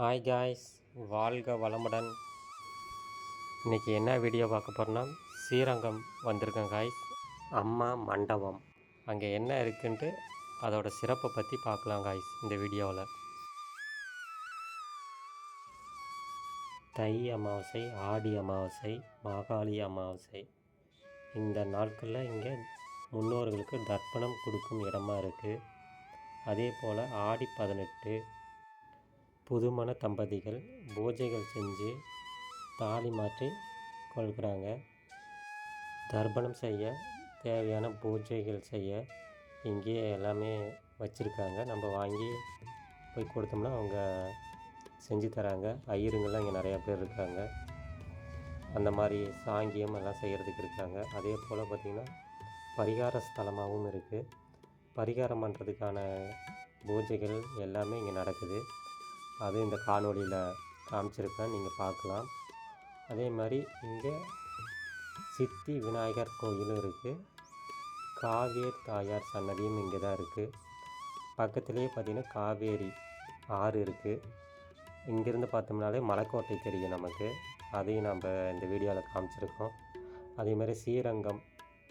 Hi guys வாழ்க வளமுடன். இன்றைக்கி என்ன வீடியோ பார்க்க போகிறோன்னா ஸ்ரீரங்கம் வந்திருக்கேன் காய்ஸ் அம்மா மண்டபம். அங்கே என்ன இருக்குன்ட்டு அதோட சிறப்பை பற்றி பார்க்கலாம் காய்ஸ் இந்த வீடியோவில் தை அமாவாசை ஆடி அமாவாசை மாகாளி அமாவாசை. இந்த நாட்களில் இங்கே முன்னோர்களுக்கு தர்ப்பணம் கொடுக்கும் இடமா இருக்குது அதே போல் ஆடி பதினெட்டு புதுமண தம்பதிகள் பூஜைகள் செஞ்சு தாலி மாற்றி கொள்கிறாங்க. தர்ப்பணம் செய்ய தேவையான பூஜைகள் செய்ய இங்கேயே எல்லாமே வச்சுருக்காங்க. நம்ம வாங்கி போய் கொடுத்தோம்னா அவங்க செஞ்சு தராங்க. ஐயருங்கள்லாம் இங்கே நிறையா பேர் இருக்காங்க. அந்த மாதிரி சாங்கியம் எல்லாம் செய்கிறதுக்கு இருக்காங்க. அதே போல் பார்த்திங்கன்னா பரிகார ஸ்தலமாகவும் இருக்குது பரிகாரம் பண்ணுறதுக்கான பூஜைகள் எல்லாமே இங்கே நடக்குது. அது இந்த காணொலியில் காமிச்சிருக்கேன். நீங்கள் பார்க்கலாம். அதே மாதிரி இங்கே சித்தி விநாயகர் கோயிலும் இருக்குது காவேர் தாயார் சன்னதியும் இங்கே தான் இருக்குது பக்கத்துலேயே பார்த்திங்கன்னா காவேரி ஆறு இருக்குது இங்கேருந்து பார்த்தோம்னாலே மலைக்கோட்டை தெரியும் நமக்கு. அதையும் நம்ம இந்த வீடியோவில் காமிச்சிருக்கோம். அதே மாதிரி ஸ்ரீரங்கம்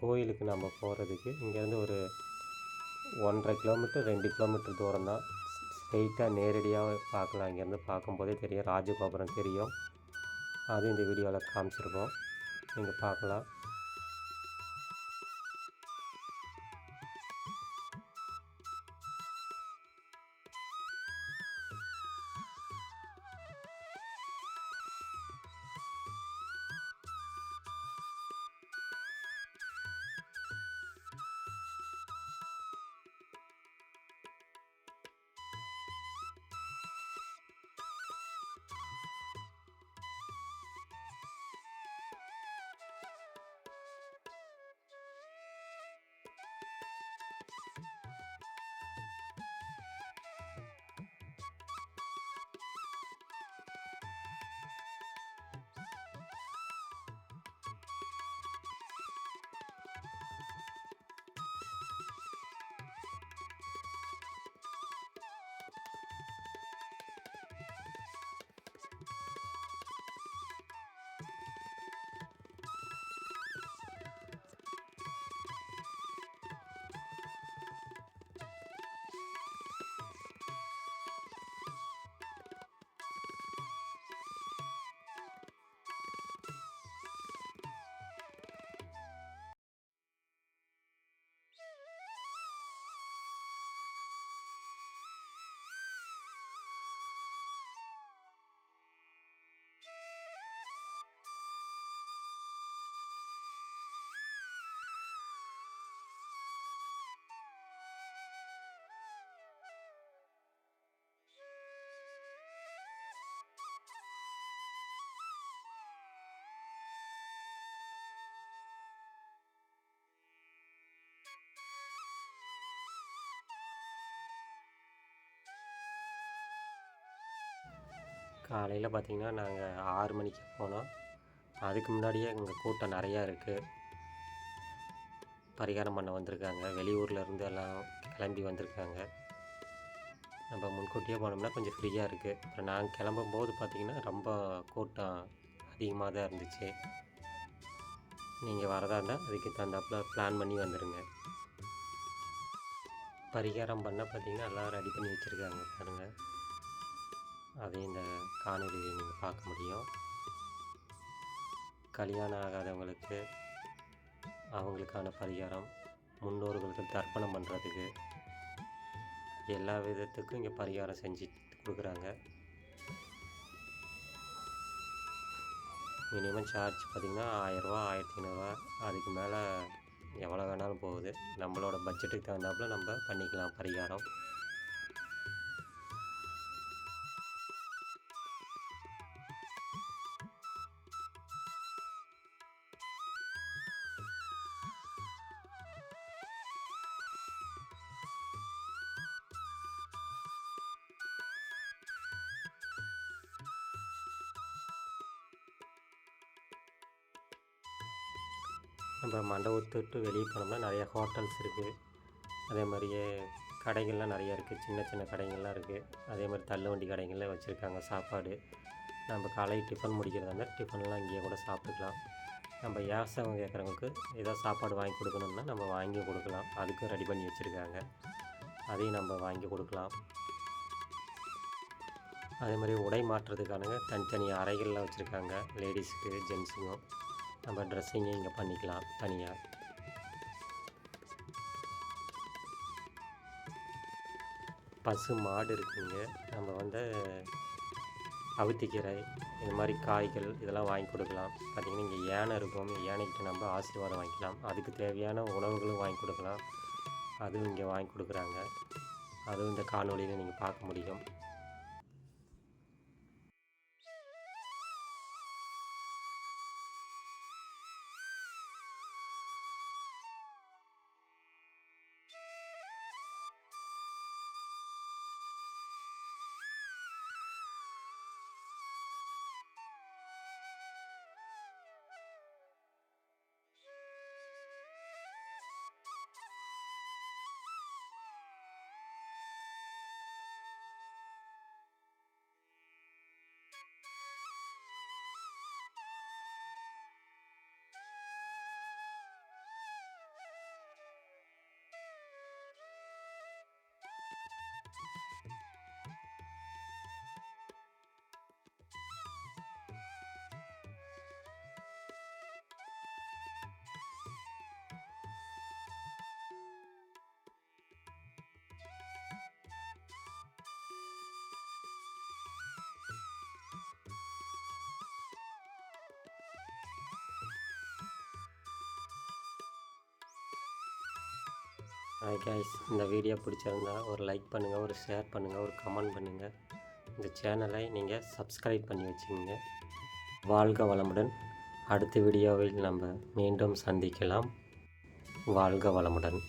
கோயிலுக்கு நம்ம போகிறதுக்கு இங்கேருந்து ஒரு ஒன்றரை கிலோமீட்டர் ரெண்டு கிலோமீட்டர் தூரம் தான். ஸ்ட்ரெயிட்டாக நேரடியாக பார்க்கலாம். இங்கேருந்து பார்க்கும்போதே தெரியும். ராஜகோபுரம் தெரியும். அது இந்த வீடியோவில் காமிச்சிருக்கோம். நீங்கள் பார்க்கலாம். காலையில் பார்த்திங்கன்னா நாங்கள் ஆறு மணிக்கு போனோம். அதுக்கு முன்னாடியே இங்கே கூட்டம் நிறையா இருக்குது பரிகாரம் பண்ண வந்திருக்காங்க. வெளியூர்லேருந்து எல்லாம் கிளம்பி வந்திருக்காங்க. நம்ம முன்கூட்டியே போனோம்னா கொஞ்சம் ஃப்ரீயாக இருக்குது அப்புறம் நாங்கள் கிளம்பும் போது பார்த்திங்கன்னா ரொம்ப கூட்டம் அதிகமாக தான் இருந்துச்சு. நீங்கள் வரதா இருந்தால் அதுக்கு தகுந்தாப்புல பிளான் பண்ணி வந்துடுங்க பரிகாரம் பண்ண பார்த்திங்கன்னா எல்லாம் ரெடி பண்ணி வச்சுருக்காங்க பாருங்கள் அதை இந்த காணொலியில் நீங்கள் பார்க்க முடியும். கல்யாணம் ஆகாதவங்களுக்கு அவங்களுக்கான பரிகாரம் முன்னோர்களுக்கு தர்ப்பணம் பண்ணுறதுக்கு எல்லா விதத்துக்கும் இங்கே பரிகாரம் செஞ்சு கொடுக்குறாங்க. மினிமம் சார்ஜ் பார்த்திங்கன்னா ஆயிரரூவா ஆயிரத்தி ஐநூறுரூவா. அதுக்கு மேலே எவ்வளோ வேணாலும் போகுது. நம்மளோட பட்ஜெட்டுக்கு தகுந்தாப்புல நம்ம பண்ணிக்கலாம் பரிகாரம். நம்ம மண்டபத்தை விட்டு வெளியே போனோம்னா நிறைய ஹோட்டல்ஸ் இருக்குது அதே மாதிரியே கடைகள்லாம் நிறையா இருக்குது சின்ன சின்ன கடைகள்லாம் இருக்குது அதே மாதிரி தள்ளுவண்டி கடைகள்லாம் வச்சுருக்காங்க சாப்பாடு. நம்ம காலை டிஃபன் முடிக்கிறதா இருந்தால் டிஃபன்லாம் இங்கேயே கூட சாப்பிட்டுக்கலாம். நம்ம ஏசவங்க கேட்குறவங்களுக்கு ஏதாவது சாப்பாடு வாங்கி கொடுக்கணும்னா நம்ம வாங்கி கொடுக்கலாம். அதுக்கும் ரெடி பண்ணி வச்சுருக்காங்க. அதையும் நம்ம வாங்கி கொடுக்கலாம். அதே மாதிரி உடை மாற்றுறதுக்கானங்க தனித்தனி அறைகள்லாம் வச்சுருக்காங்க. லேடிஸுக்கு ஜென்ஸுக்கும் நம்ம ட்ரெஸ்ஸிங்கே இங்கே பண்ணிக்கலாம் தனியாக பசு மாடு இருக்குங்க. நம்ம வந்து அவுத்திக்கீரை இந்த மாதிரி காய்கள் இதெல்லாம் வாங்கி கொடுக்கலாம். பார்த்திங்கன்னா இங்கே யானை இருக்கும். யானைக்கிட்ட நம்ம ஆசீர்வாதம் வாங்கிக்கலாம். அதுக்கு தேவையான உணவுகளும் வாங்கி கொடுக்கலாம். அதுவும் இங்கே வாங்கி கொடுக்குறாங்க. அதுவும் இந்த காணொலியில் நீங்கள் பார்க்க முடியும். ஹாய் கைஸ் இந்த வீடியோ பிடிச்சிருந்தா ஒரு லைக் பண்ணுங்கள் ஒரு ஷேர் பண்ணுங்கள் ஒரு கமெண்ட் பண்ணுங்கள் இந்த சேனலை நீங்கள் சப்ஸ்கிரைப் பண்ணி வச்சுக்கோங்க. வாழ்க வளமுடன். அடுத்த வீடியோவில் நம்ம மீண்டும் சந்திக்கலாம். வாழ்க வளமுடன்.